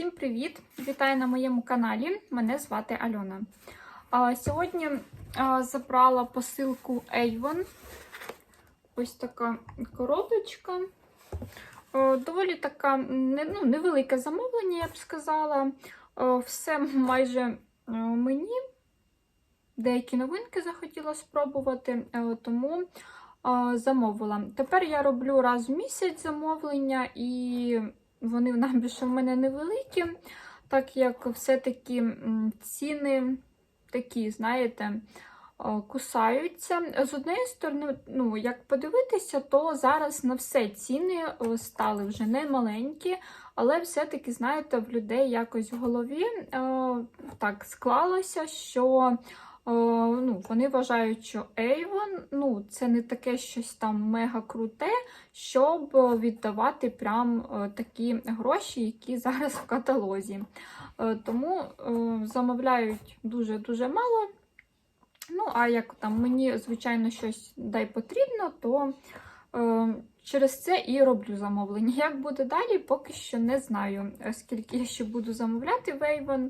Всім привіт! Вітаю на моєму каналі. Мене звати Альона. Сьогодні забрала посилку Avon. Ось така коробочка. Доволі така ну, невелике замовлення, я б сказала. Все майже мені. Деякі новинки захотіла спробувати, е, тому замовила. Тепер я роблю раз в місяць замовлення, і вони більше в мене невеликі, так як все-таки ціни такі, знаєте, кусаються. З однієї сторони, ну, як подивитися, то зараз на все ціни стали вже не маленькі, але все-таки, знаєте, в людей якось в голові так склалося, що. Е, ну, Вони вважають, що Avon ну, це не таке щось там мега круте, щоб віддавати прям е, такі гроші, які зараз в каталозі. Е, Тому е, замовляють дуже-дуже мало. Ну, а як там мені, звичайно, щось дай потрібно, то е, через це і роблю замовлення. Як буде далі, поки що не знаю, скільки я ще буду замовляти в Avon.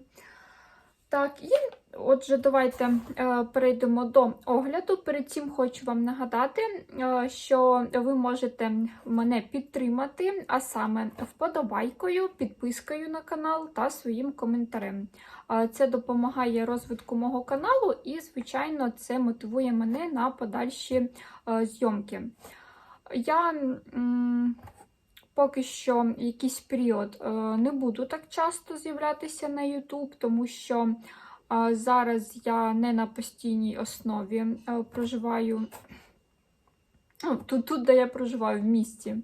Так, і отже, давайте е, перейдемо до огляду. Перед цим хочу вам нагадати, е, що ви можете мене підтримати, а саме вподобайкою, підпискою на канал та своїм коментарем. Е, це допомагає розвитку мого каналу і, звичайно, це мотивує мене на подальші зйомки. Я. Поки що якийсь період не буду так часто з'являтися на YouTube, тому що зараз я не на постійній основі е, проживаю ну, тут, тут, де я проживаю в місті.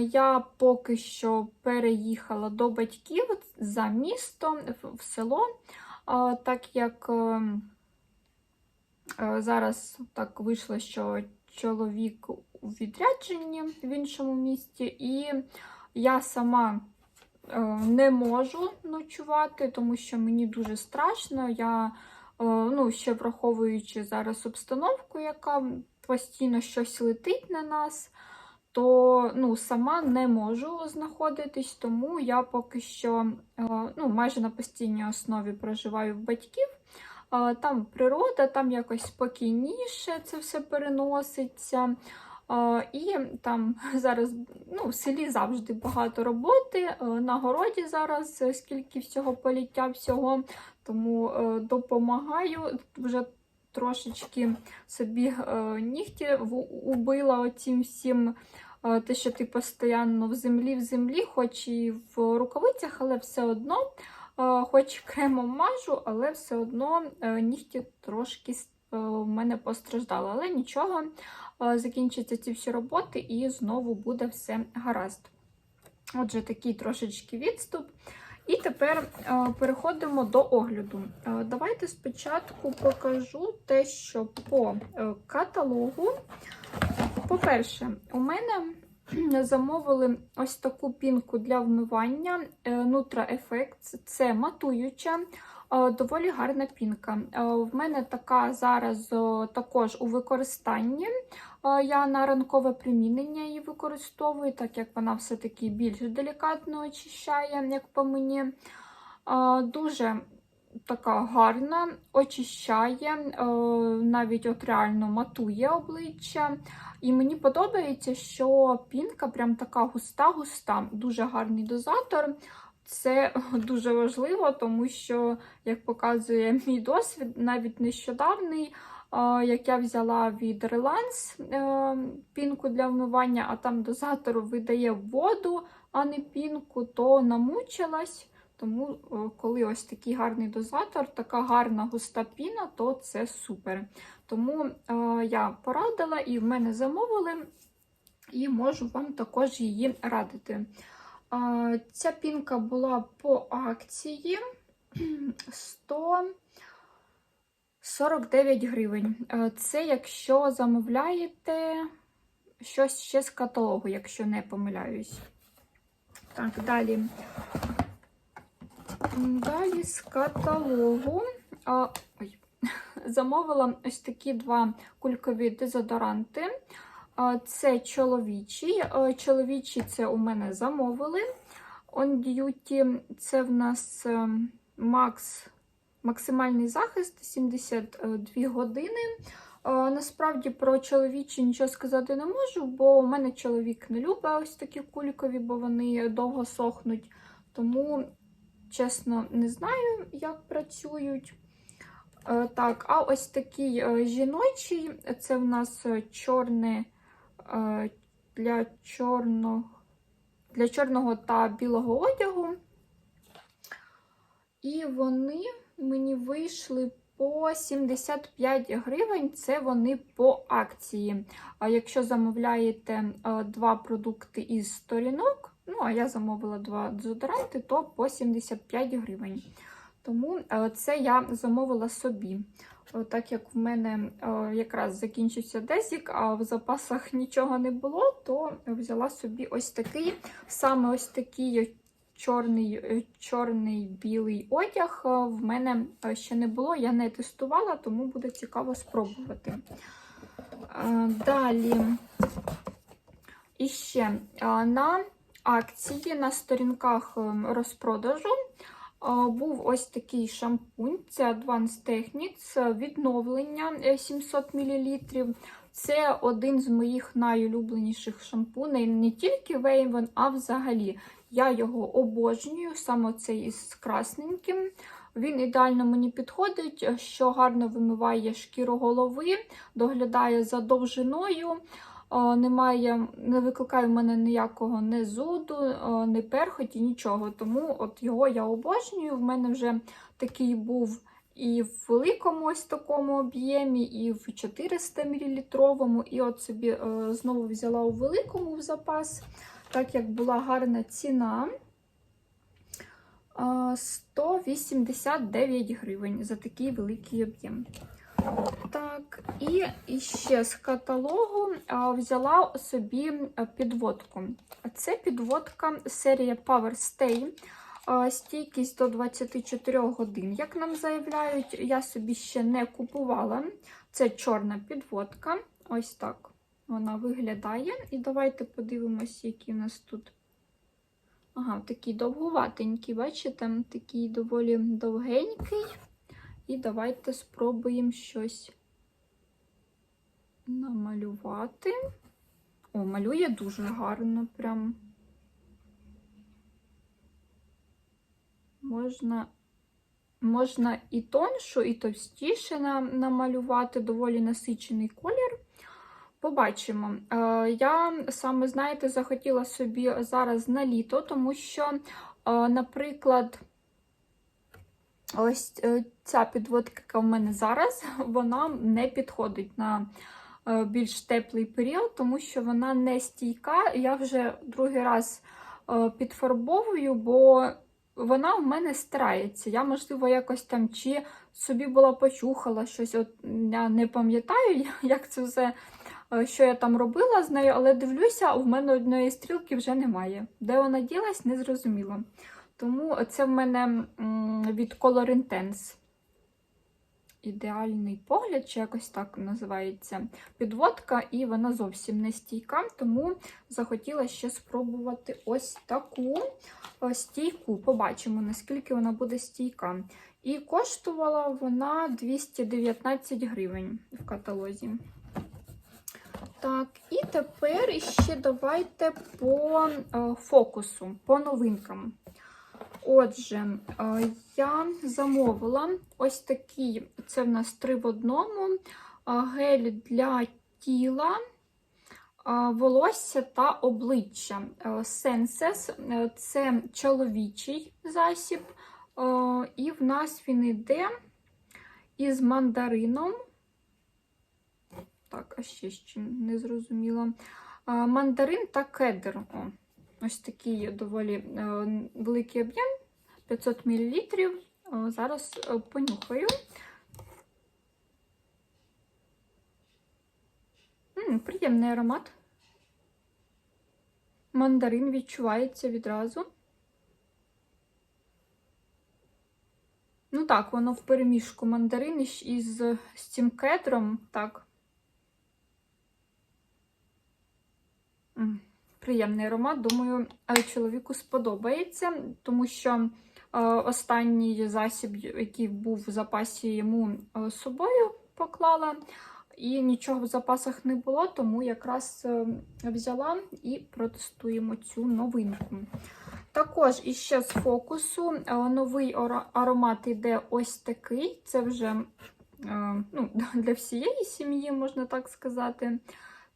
Я поки що переїхала до батьків за місто в село, так як зараз так вийшло, що чоловік у відрядженні в іншому місті, і я сама е, не можу ночувати, тому що мені дуже страшно. Я, е, ну, ще враховуючи зараз обстановку, яка постійно щось летить на нас, то ну, сама не можу знаходитись, тому я поки що е, ну, майже на постійній основі проживаю в батьків. Там природа, там якось спокійніше це все переноситься. І там зараз ну, в селі завжди багато роботи. Е, на городі зараз е, скільки всього поліття всього, тому е, допомагаю вже трошечки собі нігті убила оцім всім. Те, що ти постійно в землі, в землі, хоч і в рукавицях, але все одно, хоч кремом мажу, але все одно нігті трошки в мене постраждали. Але нічого, закінчаться ці всі роботи, і знову буде все гаразд. Отже, такий трошечки відступ. І тепер переходимо до огляду. Давайте спочатку покажу те, що по е, каталогу. По-перше, у мене замовили ось таку пінку для вмивання е, Nutra Effects. Це матуюча. Доволі гарна пінка. В мене така зараз також у використанні. Я на ранкове примінення її використовую, так як вона все-таки більш делікатно очищає, як по мені. Дуже така гарна, очищає, навіть от реально матує обличчя. І мені подобається, що пінка прям така густа-густа, дуже гарний дозатор. Це дуже важливо, тому що, як показує мій досвід, навіть нещодавний, як я взяла від е, пінку для вмивання, а там дозатор видає воду, а не пінку, то намучилась. Тому, коли ось такий гарний дозатор, така гарна густа піна, то це супер. Тому е, я порадила і в мене замовили, і можу вам також її радити. Ця пінка була по акції 149 гривень. Це якщо замовляєте щось ще з каталогу, якщо не помиляюсь. Так, далі. Далі з каталогу. А, ой, Замовила ось такі два кулькові дезодоранти. Це чоловічі. Чоловічі це у мене замовили. On Duty це в нас е, Max, максимальний захист 72 години. Е, Насправді про чоловічі нічого сказати не можу, бо у мене чоловік не любить ось такі кулькові, бо вони довго сохнуть. Тому, чесно, не знаю, як працюють. Е, Так, а ось такий е, жіночий це в нас чорне для чорного, для чорного та білого одягу. І вони мені вийшли по 75 гривень. Це вони по акції. А якщо замовляєте е, два продукти із сторінок, ну а я замовила два дезодоранти, то по 75 гривень. Тому е, це я замовила собі. Е, Так як в мене якраз закінчився дезік, а в запасах нічого не було, то взяла собі ось такий, саме ось такий чорний, е, чорний білий одяг. е, В мене е, ще не було, я не тестувала, тому буде цікаво спробувати. Далі. І ще на акції на сторінках розпродажу був ось такий шампунь. Це Advanced Techniques відновлення е, 700 мл. Це один з моїх найулюбленіших шампуней, не тільки Вейвен, а взагалі. Я його обожнюю, саме цей із красненьким. Він ідеально мені підходить, що гарно вимиває шкіру голови, доглядає за довжиною. Е, Немає, не викликає в мене ніякого не зуду, не перхоті, нічого. Тому от його я обожнюю. В мене вже такий був і в великому ось такому об'ємі, і в 400 мл. І от собі е, знову взяла у великому в запас, так як була гарна ціна. Е, 189 гривень за такий великий об'єм. Так, і, ще з каталогу взяла собі підводку. Це підводка серія Power Stay. Стійкість до 24 годин. Як нам заявляють, я собі ще не купувала. Це чорна підводка. Ось так вона виглядає. І давайте подивимось, які у нас тут. Ага, такий довгуватенький, бачите? Такий доволі довгенький. І давайте спробуємо щось намалювати. О, малює дуже гарно прям. Можна, можна і тоншу, і товстіше нам- намалювати, доволі насичений колір. Побачимо. Е, Я саме, знаєте, захотіла собі зараз на літо, тому що, е, наприклад, Ось е, ця підводка, яка в мене зараз, вона не підходить на більш теплий період, тому що вона не стійка. Я вже другий раз підфарбовую, бо вона в мене старається. Я, можливо, якось там чи собі була почухала щось. От я не пам'ятаю, як це все, е, що я там робила з нею, але дивлюся, у мене одної стрілки вже немає. Де вона ділась, не зрозуміло. Тому це в мене від Color Intense. Ідеальний погляд, чи якось так називається підводка, і вона зовсім не стійка, тому захотіла ще спробувати ось таку е, стійку. Побачимо, наскільки вона буде стійка. І коштувала вона 219 гривень в каталозі. Так, і тепер ще давайте по е, фокусу, по новинкам. Отже, е, я замовила ось такий, це в нас три в одному, е, гель для тіла, е, волосся та обличчя. Е, це чоловічий засіб, і в нас він йде із мандарином. Так, а ще з чим не зрозуміло. Е, Мандарин та кедр. О, ось такий доволі е, великий об'єм 500 мл. Зараз е, понюхаю. Приємний аромат. Мандарин відчувається відразу. Ну так, воно в переміжку мандарин із, з цим кедром. Так. Приємний аромат. Думаю, е, чоловіку сподобається, тому що е, останній засіб, який був в запасі, йому е, з собою поклала. І нічого в запасах не було, тому якраз взяла і протестуємо цю новинку. Також іще з фокусу новий аромат іде ось такий. Це вже ну, для всієї сім'ї, можна так сказати.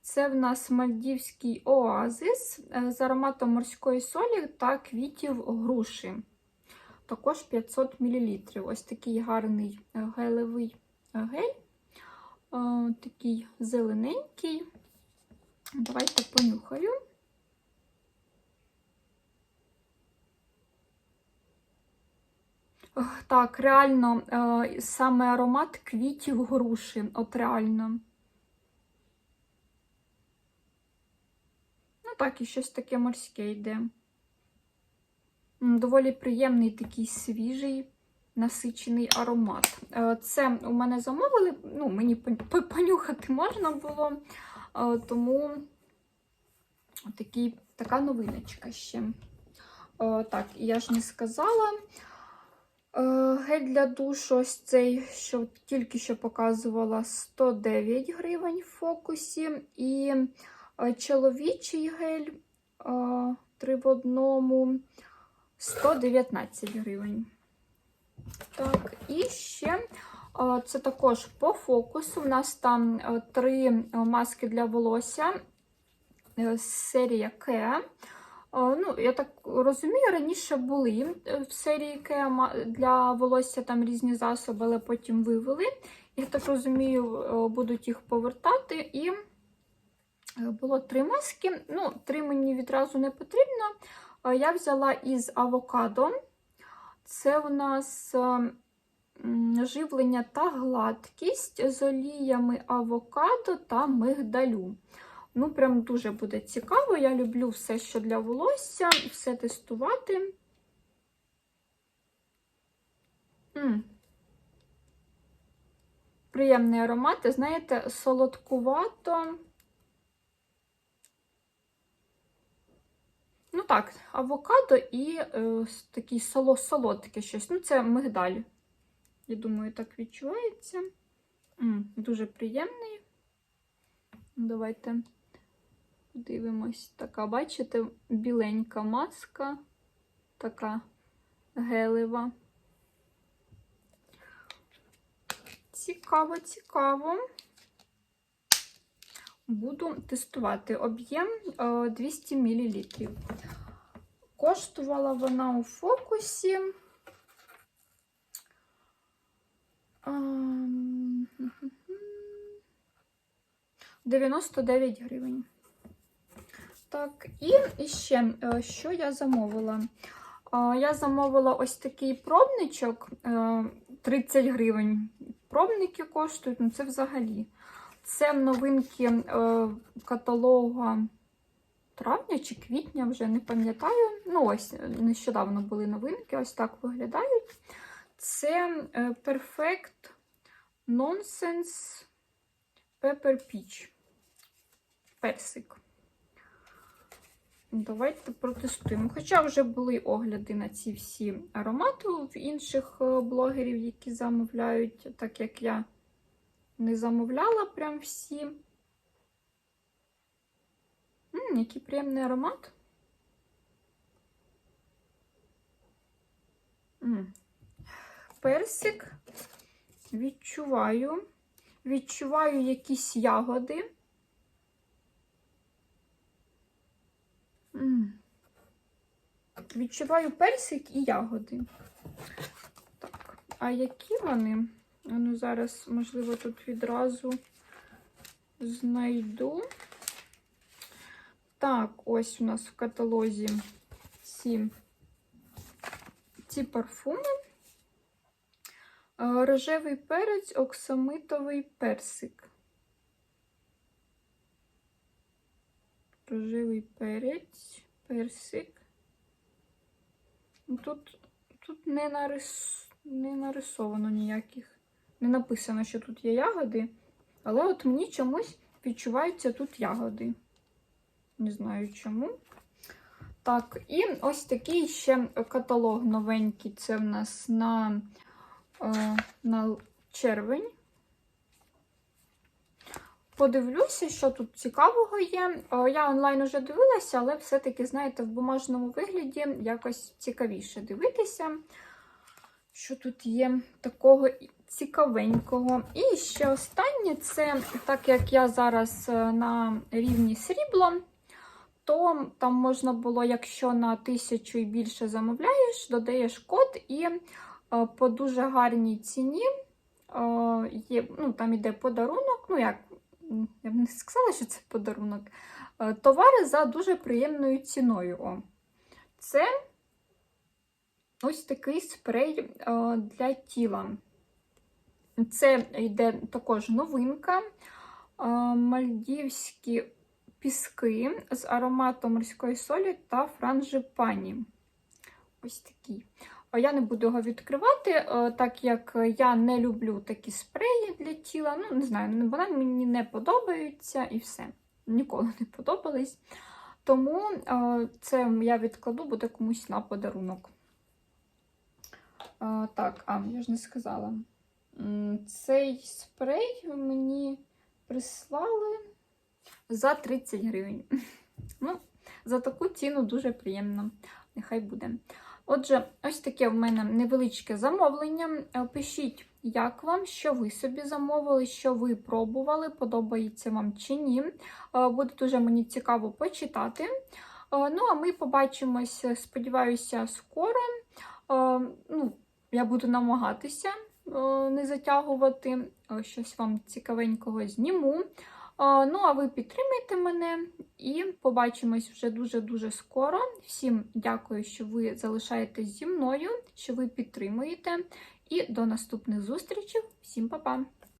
Це в нас мальдівський оазис е, з ароматом морської солі та квітів груші. Також 500 мл. Ось такий гарний е, гелевий е, гель. Такий зелененький. Давайте понюхаю. Так, реально, саме аромат квітів груші. От реально. Так, і щось таке морське йде. Доволі приємний такий свіжий, насичений аромат. Е, Це у мене замовили, ну, мені понюхати можна було, е, тому такий, така новиночка ще. Е, Так, я ж не сказала. Гель для душу, ось цей, що тільки що показувала, 109 гривень в фокусі. І чоловічий гель е, три в одному 119 гривень. Так, і ще е, це також по фокусу. У нас там е, три е, маски для волосся. е, Серія Кеа. Ну, я так розумію, раніше були е, в серії Кема для волосся там різні засоби, але потім вивели. Я так розумію, е, будуть їх повертати. І е, було три маски. Ну, три мені відразу не потрібно. Е, Я взяла із авокадо. Це у нас е, живлення та гладкість з оліями авокадо та мигдалю. Ну, прям дуже буде цікаво. Я люблю все, що для волосся, все тестувати. М. Приємний аромат, знаєте, солодкувато. Ну так, авокадо і е, такий соло солодке щось. Ну, це мигдаль. Я думаю, так відчувається. М, дуже приємний. Давайте Дивимось, така, бачите, біленька маска, така гелева. Цікаво, цікаво. Буду тестувати об'єм е, 200 мл. Коштувала вона у фокусі. ем, 99 гривень. Так, і ще, е, що я замовила? Е, Я замовила ось такий пробничок е, 30 гривень. Пробники коштують, ну це взагалі. Це новинки е, каталога травня чи квітня, вже не пам'ятаю. Ну, ось нещодавно були новинки, ось так виглядають. Це е, Perfect Nonsense Pepper Peach. Персик. Давайте протестуємо. Хоча вже були огляди на ці всі аромати в інших е, блогерів, які замовляють, так як я не замовляла прям всі. М, який приємний аромат. М. Персик. Відчуваю. Відчуваю якісь ягоди. М. Відчуваю персик і ягоди. Так, а які вони? Ну, зараз, можливо, тут відразу знайду. Так, ось у нас в каталозі ці, ці парфуми. Е, Рожевий перець, оксамитовий персик. Рожевий перець, персик. Ну, Тут, тут не, нарис... не нарисовано ніяких. Не написано, що тут є ягоди. Але от мені чомусь відчуваються тут ягоди. Не знаю чому. Так, і ось такий ще каталог новенький. Це в нас на, е, на червень. Подивлюся, що тут цікавого є. Е, Я онлайн уже дивилася, але все-таки, знаєте, в бумажному вигляді якось цікавіше дивитися, що тут є такого цікавенького. І ще останнє це, так як я зараз е, на рівні срібло, то там можна було, якщо на тисячу і більше замовляєш, додаєш код і е, по дуже гарній ціні е, є, ну, там іде подарунок, ну як, я б не сказала, що це подарунок. Товари за дуже приємною ціною. О. Це ось такий спрей для тіла. Це йде також новинка. Е, Мальдівські піски з ароматом морської солі та франжипані. Ось такий. Я не буду його відкривати, е, так як я не люблю такі спреї для тіла. Ну, не знаю, вони мені не подобаються і все. Ніколи не подобались. Тому е, це я відкладу, буде комусь на подарунок. Так, а, я ж не сказала. Цей спрей мені прислали за 30 гривень. Ну, за таку ціну дуже приємно. Нехай буде. Отже, ось таке в мене невеличке замовлення. Е, Пишіть, як вам, що ви собі замовили, що ви пробували, подобається вам чи ні. Е, Буде дуже мені цікаво почитати. Е, Ну, а ми побачимось, сподіваюся, скоро. Ну, я буду намагатися не затягувати. Е, Щось вам цікавенького зніму. Ну, а ви підтримайте мене і побачимось вже дуже-дуже скоро. Всім дякую, що ви залишаєтесь зі мною, що ви підтримуєте. І до наступних зустрічей. Всім па-па!